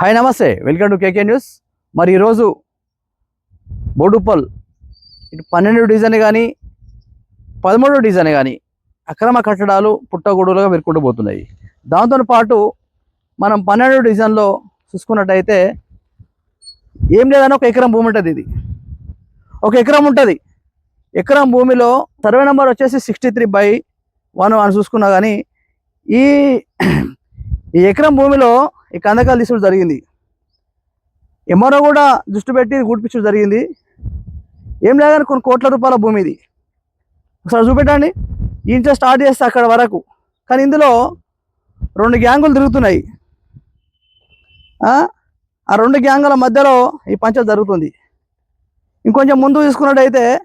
Hi నమస్తే. Welcome to KK news. మరి ఈరోజు బోడుప్పల్ ఇటు పన్నెండు డిజైన్ కానీ పదమూడు డిజైన్ కానీ అక్రమ కట్టడాలు పుట్టగొడుగులుగా పెరుకుంటూ పోతున్నాయి. దాంతో పాటు మనం పన్నెండు డిజైన్లో చూసుకున్నట్టయితే ఏం లేదని ఒక ఎకరం భూమి ఉంటుంది ఇది. ఒక ఎకరం ఉంటుంది. ఎకరం భూమిలో సర్వే నెంబర్ వచ్చేసి సిక్స్టీ త్రీ బై వన్ అని చూసుకున్నా కానీ ఈ ఈ ఎకరం భూమిలో ఈ కందకాలు తీసుడు జరిగింది. ఎమ్మరో కూడా దృష్టి పెట్టి గుడిపించడం జరిగింది. ఏం లేదని కొన్ని కోట్ల రూపాయల భూమి ఇది ఒకసారి చూపెట్టండి. ఇంట్లో స్టార్ట్ చేస్తే అక్కడ వరకు. కానీ ఇందులో రెండు గ్యాంగులు తిరుగుతున్నాయి. ఆ? రెండు గ్యాంగుల మధ్యలో ఈ పంచాయత్ జరుగుతుంది. ఇంకొంచెం ముందు తీసుకున్నట్టయితే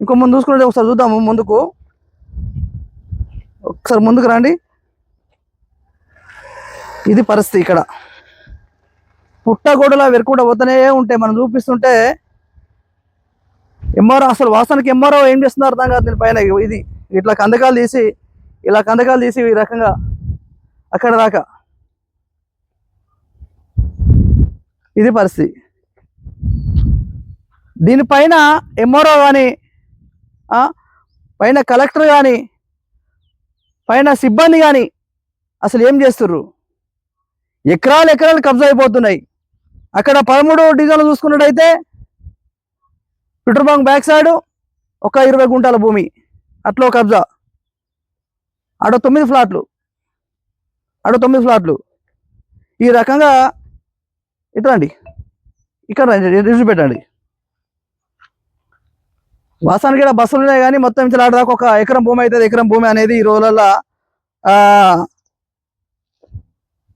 ఇంకో ముందు చూసుకున్నట్టు ఒకసారి చూద్దాము ముందుకు. ఒకసారి ముందుకు రండి. ఇది పరిస్థితి ఇక్కడ. పుట్టగోడలా వెరుకుండా వద్దనే ఉంటే మనం చూపిస్తుంటే ఎంఆర్ఓ అసలు వాసనకి ఎంఆర్ఓ ఏం చేస్తున్నారు అర్థం కాదు దీనిపైన ఇది ఇట్లా కందకాలు తీసి ఇలా కందకాలు తీసి ఈ రకంగా అక్కడ దాకా. ఇది పరిస్థితి. దీనిపైన ఎంఆర్ఓ కానీ పైన కలెక్టర్ కానీ పైన సిబ్బంది కానీ అసలు ఏం చేస్తుర్రు? ఎకరాలు ఎకరాలు కబ్జా అయిపోతున్నాయి. అక్కడ పదమూడు డిజైన్లు చూసుకున్నట్టయితే పెట్రోల్ బంక్ బ్యాక్ సైడ్ ఒక ఇరవై గుంటల భూమి అట్లా కబ్జా. ఆడ తొమ్మిది ఫ్లాట్లు ఆడ తొమ్మిది ఫ్లాట్లు. ఈ రకంగా ఇట్రండి ఇక్కడ రిజ్యూ పెట్టండి. వాసానికి ఇక్కడ బస్సులు ఉన్నాయి కానీ మొత్తం నుంచి ఒక ఎకరం భూమి అవుతుంది. ఎకరం భూమి అనేది ఈ రోజులలో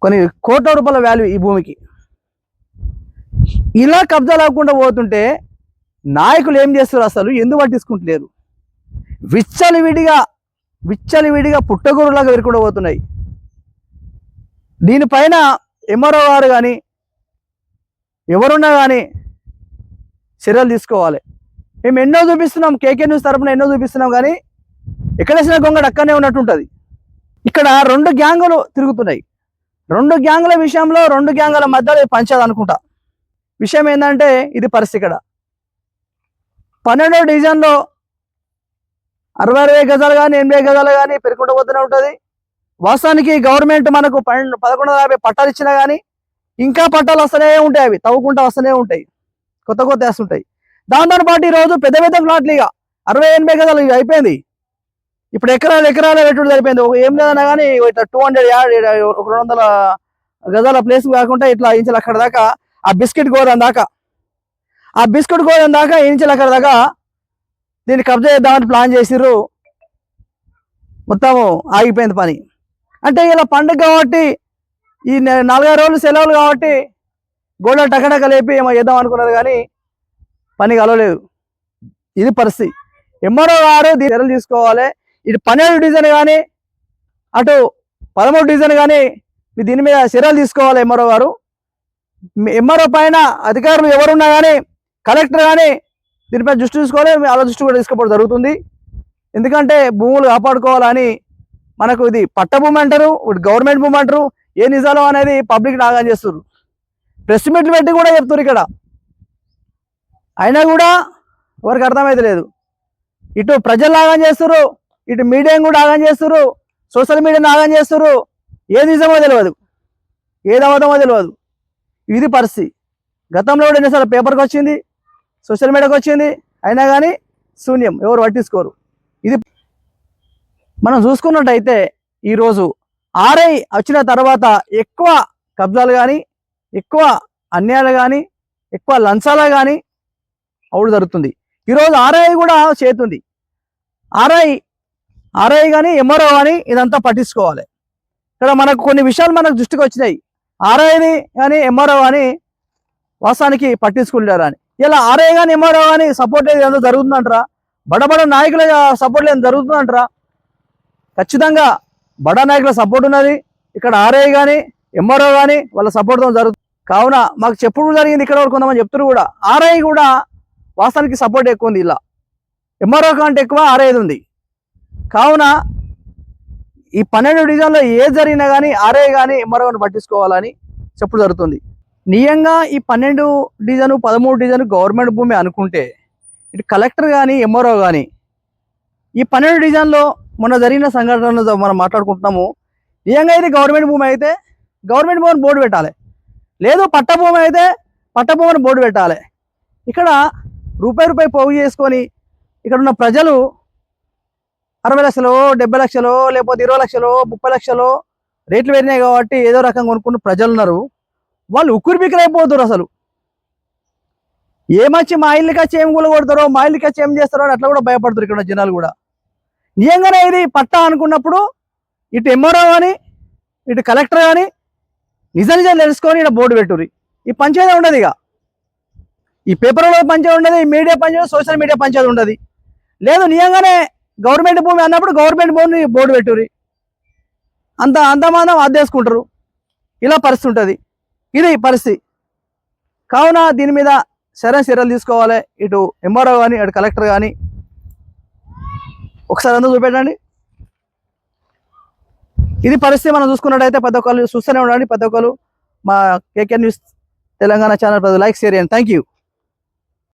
కొన్ని కోట్ల రూపాయల వాల్యూ ఈ భూమికి. ఇలా కబ్జా లేకుండా పోతుంటే నాయకులు ఏం చేస్తారు అసలు? ఎందుకు పట్టించుకుంటలేరు? విచ్చలి విడిగా విచ్చలి విడిగా పోతున్నాయి. దీనిపైన ఎంఆర్ఓ గారు కానీ ఎవరున్నా కానీ చర్యలు తీసుకోవాలి. మేము ఎన్నో చూపిస్తున్నాం కేకే న్యూస్ తరఫున ఎన్నో చూపిస్తున్నాం కానీ ఎక్కడేసిన గొంగడు అక్కడనే ఉన్నట్టు ఉంటుంది ఇక్కడ రెండు గ్యాంగులు తిరుగుతున్నాయి. రెండు గ్యాంగుల విషయంలో రెండు గ్యాంగుల మధ్యలో ఇది పంచాది అనుకుంటా. విషయం ఏంటంటే ఇది పరిస్థితి ఇక్కడ. పన్నెండో డివిజన్లో అరవై అరవై గజాలు కానీ ఎనభై గజాలు కానీ పెరుగుకుంటూ పోతూనే ఉంటుంది. వాస్తవానికి గవర్నమెంట్ మనకు పన్నెండు పదకొండు యాభై పట్టాలు ఇచ్చినా కానీ ఇంకా పట్టాలు వస్తూనే ఉంటాయి అవి తవ్వుకుంటూ వస్తూనే ఉంటాయి. కొత్త కొత్త వేస్తుంటాయి. దాంతో పాటు ఈరోజు పెద్ద పెద్ద ఫ్లాట్లు ఇక. అరవై ఎనభై గదాలు ఇవి అయిపోయింది. ఇప్పుడు ఎకరాలు ఎకరాలు పెట్టుడు అయిపోయింది ఒక ఏం లేదన్నా కానీ ఇట్లా టూ హండ్రెడ్ ఒక రెండు వందల గజాల ప్లేస్ కాకుండా ఇట్లా ఇంచులు అక్కడ దాకా ఆ బిస్కెట్ గోరం దాకా. ఆ బిస్కెట్ గోరం దాకా ఇంచులు అక్కడ దాకా దీన్ని కబ్జా చేద్దామని ప్లాన్ చేసిర్రు. మొత్తము ఆగిపోయింది పని. అంటే ఇలా పండుగ కాబట్టి ఈ నలభై నాలుగైదు రోజులు సెలవులు కాబట్టి గోడ టకటక లేపి ఏమో చేద్దాం అనుకున్నారు కానీ పని కలవలేదు. ఇది పరిస్థితి. ఎంఆర్ఓ గారు దీని చర్యలు తీసుకోవాలి. ఇటు పన్నెండు డిజైన్ కానీ అటు పదమూడు డిజైన్ కానీ దీని మీద చర్యలు తీసుకోవాలి ఎంఆర్ఓ గారు. ఎంఆర్ఓ పైన అధికారులు ఎవరున్నా కానీ కలెక్టర్ కానీ దీనిపై దృష్టి తీసుకోవాలి. అలా దృష్టి కూడా తీసుకోవడం జరుగుతుంది. ఎందుకంటే భూములు కాపాడుకోవాలని మనకు ఇది పట్ట భూమి అంటారు ఇటు గవర్నమెంట్ భూమి అంటారు. ఏ నిజాలు అనేది పబ్లిక్ నాగా చేస్తారు ప్రెస్ మీట్లు పెట్టి కూడా చెప్తారు ఇక్కడ. అయినా కూడా ఎవరికి అర్థమైతే లేదు. ఇటు ప్రజలు ఆగం చేస్తారు ఇటు మీడియా కూడా ఆగం చేస్తారు సోషల్ మీడియాని ఆగం చేస్తారు ఏది నిజమో తెలియదు ఏది అవతమో తెలియదు ఇది పరిస్థితి. గతంలో కూడా ఎన్నిసార్లు పేపర్కి వచ్చింది సోషల్ మీడియాకి వచ్చింది అయినా కానీ శూన్యం ఎవరు పట్టించుకోరు. ఇది మనం చూసుకున్నట్టయితే ఈరోజు ఆర్ఐ వచ్చిన తర్వాత ఎక్కువ కబ్జాలు కానీ ఎక్కువ అన్యాయాలు కానీ ఎక్కువ లంచాలు కానీ అవుడు జరుగుతుంది. ఈరోజు ఆర్ఐ కూడా చేతుంది. ఆర్ఐ ఆర్ఐ కానీ ఎంఆర్ఓ కానీ ఇదంతా పట్టించుకోవాలి. ఇక్కడ మనకు కొన్ని విషయాలు మనకు దృష్టికి వచ్చినాయి. ఆర్ఐని కానీ ఎంఆర్ఓ కానీ వాస్తవానికి పట్టించుకుంటారని అని. ఇలా ఆర్ఐ కానీ ఎంఆర్ఓ కానీ సపోర్ట్ ఏది ఏదో జరుగుతుందంటారా? బడబడ నాయకుల సపోర్ట్ ఏదో జరుగుతుందంటారా? ఖచ్చితంగా బడా నాయకుల సపోర్ట్ ఉన్నది. ఇక్కడ ఆర్ఐ కానీ ఎంఆర్ఓ కానీ వాళ్ళ సపోర్ట్తో జరుగుతుంది. కావున మాకు చెప్పుడు జరిగింది ఇక్కడ వరకు కొంతమంది చెప్తున్నారు కూడా. ఆర్ఐ కూడా వాస్తవానికి సపోర్ట్ ఎక్కువ ఉంది ఇలా. ఎంఆర్ఓ కంటే ఎక్కువ ఆర్ఐదు ఉంది. కావున ఈ పన్నెండు డివిజన్లో ఏ జరిగినా కానీ ఆర్ఐ కానీ ఎంఆర్ఓ పట్టించుకోవాలని చెప్పుడు జరుగుతుంది. నియంగా ఈ పన్నెండు డివిజన్ పదమూడు డివిజన్ గవర్నమెంట్ భూమి అనుకుంటే ఇటు కలెక్టర్ కానీ ఎంఆర్ఓ కానీ ఈ పన్నెండు డివిజన్లో మొన్న జరిగిన సంఘటనలు మనం మాట్లాడుకుంటున్నాము. నిజంగా ఇది గవర్నమెంట్ భూమి అయితే గవర్నమెంట్ భూమిని బోర్డు పెట్టాలి. లేదు పట్టభూమి అయితే పట్టభూమిని బోర్డు పెట్టాలి. ఇక్కడ రూపాయి రూపాయి పోగు చేసుకొని ఇక్కడ ఉన్న ప్రజలు అరవై లక్షలు డెబ్బై లక్షలు లేకపోతే ఇరవై లక్షలు ముప్పై లక్షలు రేట్లు పెరిగినాయి కాబట్టి ఏదో రకంగా కొనుక్కున్న ప్రజలు ఉన్నారు. వాళ్ళు ఉక్కురు బిక్కరైపోతారు అసలు. ఏమొచ్చి మా ఇల్లుకి వచ్చి ఏం కొడతారో మా ఇల్లుకి వచ్చి ఏం చేస్తారో అని అట్లా కూడా భయపడతారు ఇక్కడ జనాలు కూడా. నిజంగానే ఇది పట్టా అనుకున్నప్పుడు ఇటు ఎంఆర్ఓ కానీ ఇటు కలెక్టర్ కానీ నిజ నిజం తెలుసుకొని ఇక్కడ బోర్డు పెట్టుర్రి. ఈ పంచాయతీ ఉండదు ఇక. ఈ పేపర్లో పంచాయతీ ఉండదు ఈ మీడియా పనిచేయడం సోషల్ మీడియా పంచేది ఉండదు. లేదు నిజంగానే గవర్నమెంట్ భూమి అన్నప్పుడు గవర్నమెంట్ భూమిని బోర్డు పెట్టుర్రి. అంత అంతమానం అద్దేసుకుంటారు ఇలా పరిస్థితి ఉంటుంది. ఇది పరిస్థితి. కావున దీని మీద సరైన చర్యలు తీసుకోవాలి. ఇటు ఎంఆర్ఓ కానీ ఇటు కలెక్టర్ కానీ ఒకసారి అందరూ చూపెట్టండి. ఇది పరిస్థితి మనం చూసుకున్నట్టయితే ప్రతి ఒక్కరు చూస్తూనే ఉండండి. ప్రతి ఒక్కరు మా KK news Telangana channel like share చేయండి. Thank you